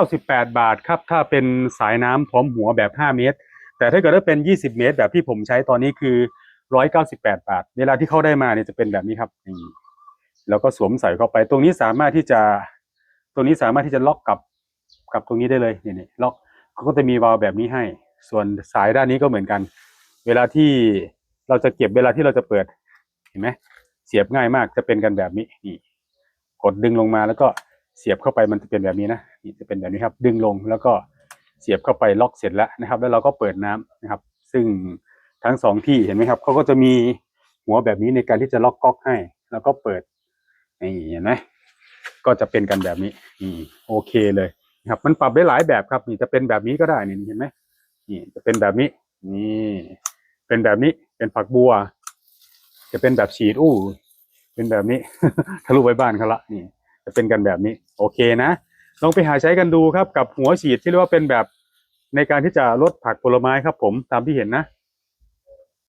98 บาทครับ ถ้าเป็นสายน้ำพร้อมหัวแบบ 5 เมตร แต่ถ้าเกิดว่าเป็น 20 เมตร แบบที่ผมใช้ตอนนี้คือ 198 บาท เวลาที่เข้าได้มาเนี่ยจะเป็นแบบนี้ครับนี่แล้วก็สวมใส่เข้าไป ตรงนี้สามารถที่จะ ตรงนี้สามารถที่จะล็อกกับกับตรงนี้ได้เลยนี่นี่ล็อกเขาก็จะมีวาล์วแบบนี้ให้ ส่วนสายด้านนี้ก็เหมือนกัน เวลาที่เราจะเก็บเวลาที่เราจะเปิด เห็นไหมเสียบง่ายมากจะเป็นกันแบบนี้นี่กดดึงลงมาแล้วก็ เสียบเข้าไปมันจะเป็นแบบนี้นะนี่จะเป็นแบบนี้ครับ ดึงลงแล้วก็เสียบเข้าไปล็อกเสร็จแล้วนะครับ แล้วเราก็เปิดน้ำนะครับ ซึ่งทั้งสองที่เห็นไหมครับเขาก็จะมีหัวแบบนี้ในการที่จะล็อกก๊อกให้ แล้วก็เปิดนี่เห็นไหมก็จะเป็นกันแบบนี้นี่โอเคเลยนะครับ มันปรับได้หลายแบบครับนี่จะเป็นแบบนี้ก็ได้นี่เห็นไหมนี่จะเป็นแบบนี้นี่เป็นแบบนี้เป็นฝักบัว จะเป็นแบบฉีดอู้ เป็นแบบนี้ทะลุไปบ้านเขาละนี่ จะเป็นกันแบบนี้โอเคนะ ลองไปหาใช้กันดูครับกับหัวฉีดที่เรียกว่าเป็นแบบในการที่จะลดผักผลไม้ครับผมตามที่เห็นนะ